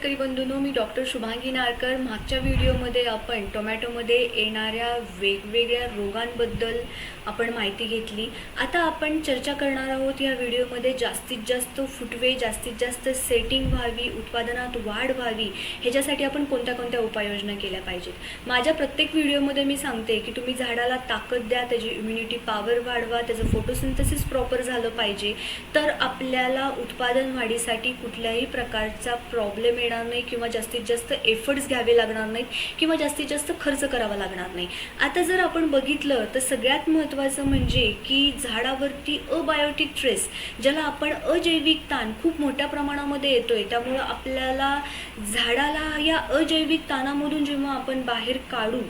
शेतकरी बंधूंनो मी डॉक्टर शुभांगी नारकर. मागच्या व्हिडिओमध्ये आपण टोमॅटोमध्ये येणाऱ्या वेगवेगळ्या रोगांबद्दल आपण माहिती घेतली. आता आपण चर्चा करणार आहोत या व्हिडिओमध्ये जास्तीत जास्त फुटवे जास्तीत जास्त सेटिंग व्हावी उत्पादनात वाढ व्हावी ह्याच्यासाठी आपण कोणत्या कोणत्या उपाययोजना केल्या पाहिजेत? माझ्या प्रत्येक व्हिडिओमध्ये मी सांगते की तुम्ही झाडाला ताकद द्या त्याची इम्युनिटी पॉवर वाढवा त्याचं फोटोसिंथेसिस प्रॉपर झालं पाहिजे. तर आपल्याला उत्पादन वाढीसाठी कुठल्याही प्रकारचा प्रॉब्लेम येणार नाही किंवा जास्तीत जास्त एफर्ट्स घ्यावे लागणार नाहीत किंवा जास्तीत जास्त खर्च करावा लागणार नाही. आता जर आपण बघितलं तर सगळ्यात महत्त्वाचं म्हणजे की झाडावरती अबायोटिक ट्रेस ज्याला आपण अजैविक ताण खूप मोठ्या प्रमाणामध्ये येतो आहे त्यामुळं आपल्याला झाडाला या अजैविक ताणामधून जेव्हा आपण बाहेर काढू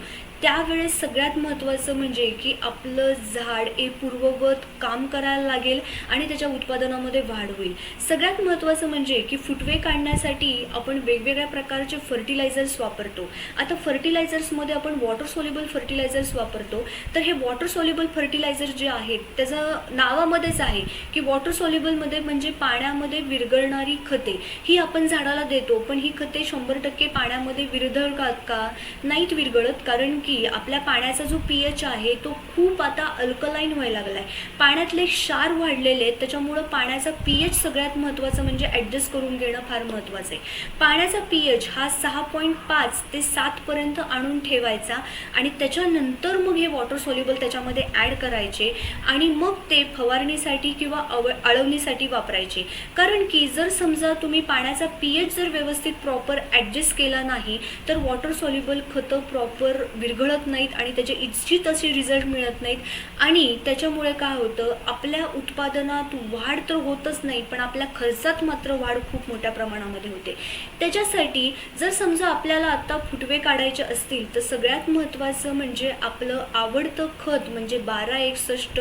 त्यावेळेस सगळ्यात महत्त्वाचं म्हणजे की आपलं झाड हे पूर्ववत काम करायला लागेल आणि त्याच्या उत्पादनामध्ये वाढ होईल. सगळ्यात महत्त्वाचं म्हणजे की फुटवे काढण्यासाठी आपण वेगवेगळ्या प्रकारचे फर्टिलायझर्स वापरतो. आता फर्टिलायझर्समध्ये आपण वॉटर सोल्युबल फर्टिलायझर्स वापरतो. तर हे वॉटर सोल्युबल फर्टिलायझर जे आहेत त्याचं नावामध्येच आहे की वॉटर सोल्युबलमध्ये म्हणजे पाण्यामध्ये विरघळणारी खते. ही आपण झाडाला देतो पण ही खते शंभर टक्के पाण्यामध्ये विरघळतात का नाहीत विरघळत. कारण की आपल्या पाण्याचा जो पी एच आहे तो खूप आता अल्कलाईन व्हायला लागलाय. पाण्यातले क्षार वाढलेले आहेत त्याच्यामुळं पाण्याचा पी एच सगळ्यात महत्त्वाचं म्हणजे ॲडजस्ट करून घेणं फार महत्त्वाचं आहे. पाण्याचा पी एच हा सहा पॉईंट पाच ते सातपर्यंत आणून ठेवायचा आणि त्याच्यानंतर मग हे वॉटर सोल्युबल त्याच्यामध्ये ॲड करायचे आणि मग ते फवारणीसाठी किंवा अव आळवणीसाठी वापरायचे. कारण की जर समजा तुम्ही पाण्याचा पी एच जर व्यवस्थित प्रॉपर ॲडजस्ट केला नाही तर वॉटर सॉल्युबल खतं प्रॉपर विरघळत नाहीत आणि त्याचे इच्छित असे रिझल्ट मिळत नाहीत. आणि त्याच्यामुळे काय होतं आपल्या उत्पादनात वाढ तर होतच नाही पण आपल्या खर्चात मात्र वाढ खूप मोठ्या प्रमाणामध्ये होते. त्याच्यासाठी जर समजा आपल्याला आत्ता फुटवे काढायचे असतील तर सगळ्यात महत्त्वाचं म्हणजे आपलं आवडतं खत म्हणजे बारा एकसष्ट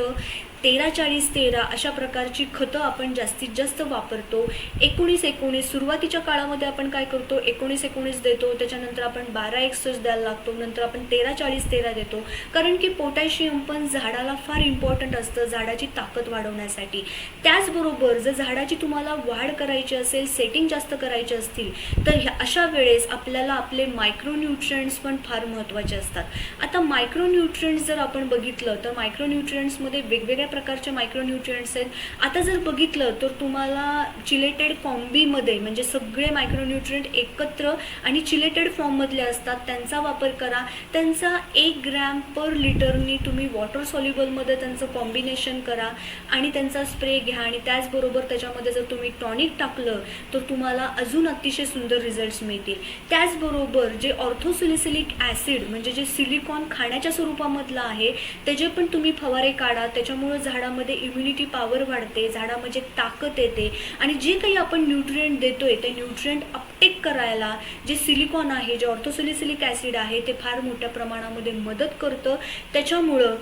तेरा चाळीस तेरा अशा प्रकारची खतं आपण जास्तीत जास्त वापरतो. एकोणीस एकोणीस सुरुवातीच्या काळामध्ये आपण काय करतो? एकोणीस एकोणीस देतो त्याच्यानंतर आपण बारा एकसष्ट द्यायला लागतो नंतर आपण तेरा चाळीस तेरा देतो. कारण की पोटॅशियम पण झाडाला फार इम्पॉर्टंट असतं झाडाची ताकद वाढवण्यासाठी. त्याचबरोबर जर झाडाची तुम्हाला वाढ करायची असेल सेटिंग जास्त करायची असतील तर ह्या अशा वेळेस आपल्याला आपले मायक्रोन्यूट्रियंट्स पण फार महत्त्वाचे असतात. आता मायक्रोन्यूट्रियंट्स जर आपण बघितलं तर मायक्रोन्यूट्रियंट्समध्ये वेगवेगळ्या प्रकारचे मायक्रोन्यूट्रियंट्स आहेत. आता जर बघितलं तर तुम्हाला चिलेटेड कॉम्बीमध्ये म्हणजे सगळे मायक्रोन्यूट्रियंट एकत्र आणि चिलेटेड फॉर्ममधले असतात त्यांचा वापर करा. त्यांचा एक ग्रॅम पर लिटरनी तुम्ही वॉटर सॉल्युबलमध्ये त्यांचं कॉम्बिनेशन करा आणि त्यांचा स्प्रे घ्या आणि त्याचबरोबर त्याच्यामध्ये जर तुम्ही टॉनिक टाकलं तर तुम्हाला अजून अतिशय सुंदर रिझल्ट्स मिळतील. त्याचबरोबर जे ऑर्थोसिलिसिलिक ॲसिड म्हणजे जे सिलिकॉन खाण्याच्या स्वरूपामधलं आहे त्याचे पण तुम्ही फवारे काढा. त्याच्यामुळं झाडामध्ये इम्युनिटी पॉवर वाढते झाडामध्ये ताकद येते. आणि जे काही आपण न्यूट्रिएंट देतोय ते न्यूट्रिएंट अपटेक करायला जे सिलिकॉन आहे जे ऑर्थोसिलिसिलिक ॲसिड आहे ते फार मोठ्या प्रमाणामध्ये मदत करतं. त्याच्यामुळं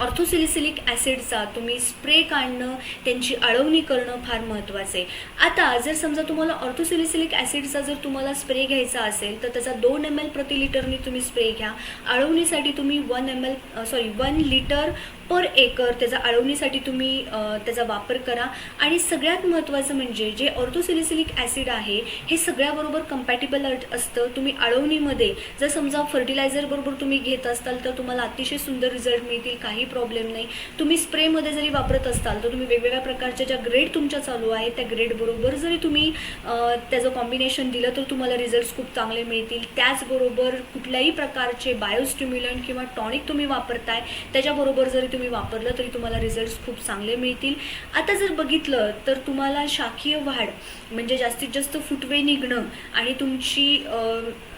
ऑर्थोसिलिसिलिक ॲसिडचा तुम्ही स्प्रे काढणं त्यांची आळवणी करणं फार महत्त्वाचं आहे. आता जर समजा तुम्हाला ऑर्थोसिलिसिलिक ॲसिडचा जर तुम्हाला स्प्रे घ्यायचा असेल तर त्याचा दोन एम एल प्रति लिटरनी तुम्ही स्प्रे घ्या. आळवणीसाठी तुम्ही one M L sorry one litre per acre त्याचा आळवणीसाठी तुम्ही त्याचा वापर करा. आणि सगळ्यात महत्त्वाचं म्हणजे जे ऑर्थोसिलिसिलिक ॲसिड आहे हे सगळ्याबरोबर कम्पॅटेबल असतं. तुम्ही आळवणीमध्ये जर समजा फर्टिलायझरबरोबर तुम्ही घेत असाल तर तुम्हाला अतिशय सुंदर रिझल्ट मिळतील काही प्रॉब्लेम नाही. तुम्ही स्प्रेमध्ये जरी वापरत असाल तर तुम्ही वेगवेगळ्या प्रकारच्या ज्या ग्रेड तुमच्या चालू आहे त्या ग्रेडबरोबर जरी तुम्ही त्याचं कॉम्बिनेशन दिलं तर तुम्हाला रिझल्ट्स खूप चांगले मिळतील. त्याचबरोबर कुठल्याही प्रकारचे बायोस्टिम्युलंट किंवा टॉनिक तुम्ही वापरताय त्याच्याबरोबर जरी तुम्ही तुम्ही वापरलं तरी तुम्हाला रिझल्ट्स खूप चांगले मिळतील. आता जर बघितलं तर तुम्हाला शाखीय वाढ म्हणजे जास्तीत जास्त फुटवे निघणं आणि तुमची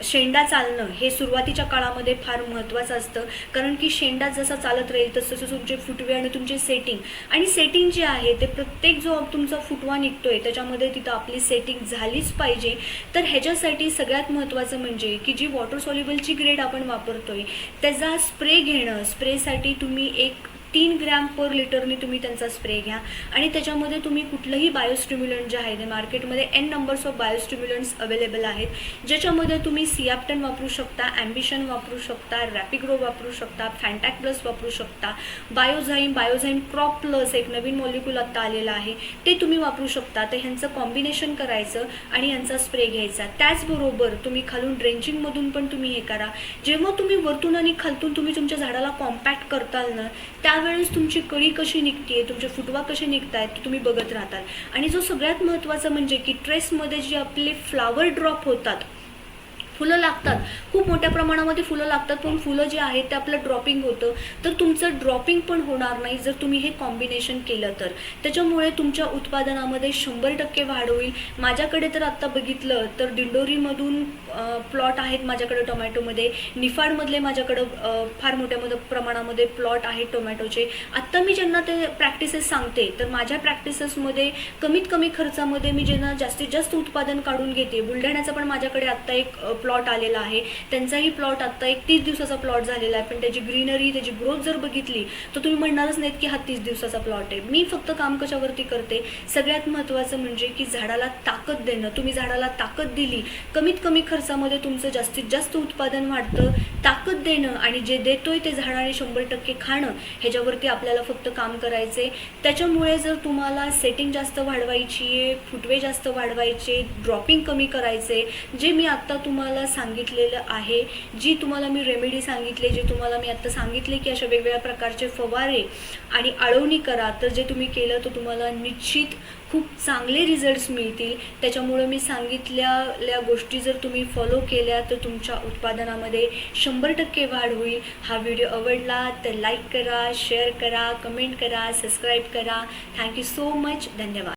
शेंडा चालणं हे सुरुवातीच्या काळामध्ये फार महत्त्वाचं असतं. कारण की शेंडा जसा चालत राहील तसं तसं तुमचे फुटवे आणि तुमचे सेटिंग आणि सेटिंग जे आहे ते प्रत्येक जो तुमचा फुटवा निघतोय त्याच्यामध्ये तिथं आपली सेटिंग झालीच पाहिजे. तर ह्याच्यासाठी सगळ्यात महत्त्वाचं म्हणजे की जी वॉटर सॉल्युबलची ग्रेड आपण वापरतोय त्याचा स्प्रे घेणं. स्प्रेसाठी तुम्ही एक तीन ग्रॅम पर लिटरनी तुम्ही त्यांचा स्प्रे घ्या. आणि त्याच्यामध्ये तुम्ही कुठलंही बायोस्टिम्युलंट जे आहे ते मार्केटमध्ये N numbers of biostimulants available आहेत. ज्याच्यामध्ये तुम्ही सियाप्टन वापरू शकता ॲम्बिशन वापरू शकता रॅपिग्रो वापरू शकता फॅन्टॅक प्लस वापरू शकता बायोझाईम बायोझाईम क्रॉप प्लस एक नवीन मॉलिक्यूल आत्ता आलेलं आहे. ते तुम्ही वापरू शकता. तर ह्यांचं कॉम्बिनेशन करायचं आणि यांचा स्प्रे घ्यायचा. त्याचबरोबर तुम्ही खालून ड्रेंचिंगमधून पण तुम्ही हे करा. जेव्हा तुम्ही वरतून आणि खालतून तुम्ही तुमच्या झाडाला कॉम्पॅक्ट करताल ना त्या त्यावेळेस तुमची कळी कशी निघते तुमचे फुटवा कसे निघत आहेत ते तुम्ही बघत राहतात. आणि जो सगळ्यात महत्त्वाचा म्हणजे की ट्रेसमध्ये जे आपले फ्लावर ड्रॉप होतात फुलं लागतात. खूप मोठ्या प्रमाणामध्ये फुलं लागतात पण फुलं जे आहेत ते आपलं ड्रॉपिंग होतं. तर तुमचं ड्रॉपिंग पण होणार नाही जर तुम्ही हे कॉम्बिनेशन केलं तर. त्याच्यामुळे तुमच्या उत्पादनामध्ये शंभर टक्के वाढ होईल. माझ्याकडे तर आत्ता बघितलं तर दिंडोरीमधून प्लॉट आहेत माझ्याकडे टोमॅटोमध्ये. निफाडमधले माझ्याकडं फार मोठ्या मोठ्या प्रमाणामध्ये प्लॉट आहेत टोमॅटोचे. आत्ता मी ज्यांना ते प्रॅक्टिसेस सांगते तर माझ्या प्रॅक्टिसेसमध्ये कमीत कमी खर्चामध्ये मी ज्यांना जास्तीत जास्त उत्पादन काढून घेते. बुलढाण्याचा पण माझ्याकडे आत्ता एक प्लॉट आलेला आहे. त्यांचाही प्लॉट आत्ता एक तीस दिवसाचा प्लॉट झालेला आहे. पण त्याची ग्रीनरी त्याची ग्रोथ जर बघितली तर तुम्ही म्हणणारच नाहीत की हा तीस दिवसाचा प्लॉट आहे. मी फक्त काम कशावरती करते? सगळ्यात महत्त्वाचं म्हणजे की झाडाला ताकद देणं. तुम्ही झाडाला ताकद दिली कमीत कमी खर्चामध्ये तुमचं जास्तीत जास्त उत्पादन वाढतं. ताकद देणं आणि जे देतोय ते झाडाने शंभर टक्के खाणं ह्याच्यावरती आपल्याला फक्त काम करायचं आहे त्याच्यामुळे जर तुम्हाला सेटिंग जास्त वाढवायची आहे फुटवे जास्त वाढवायचे ड्रॉपिंग कमी करायचे जे मी आत्ता तुम्हाला तुम्हाला सांगितलेलं आहे जी तुम्हाला मी रेमेडी सांगितले जे तुम्हाला मी आत्ता सांगितले की अशा वेगवेगळ्या प्रकारचे फवारे आणि आळवणी करा तर जे तुम्ही केलं तर तुम्हाला निश्चित खूप चांगले रिझल्ट्स मिळतील. त्याच्यामुळं मी सांगितलेल्या गोष्टी जर तुम्ही फॉलो केल्या तर तुमच्या उत्पादनामध्ये शंभर टक्के वाढ होईल. हा व्हिडिओ आवडला तर लाईक करा शेअर करा कमेंट करा सबस्क्राईब करा. थँक्यू सो मच धन्यवाद.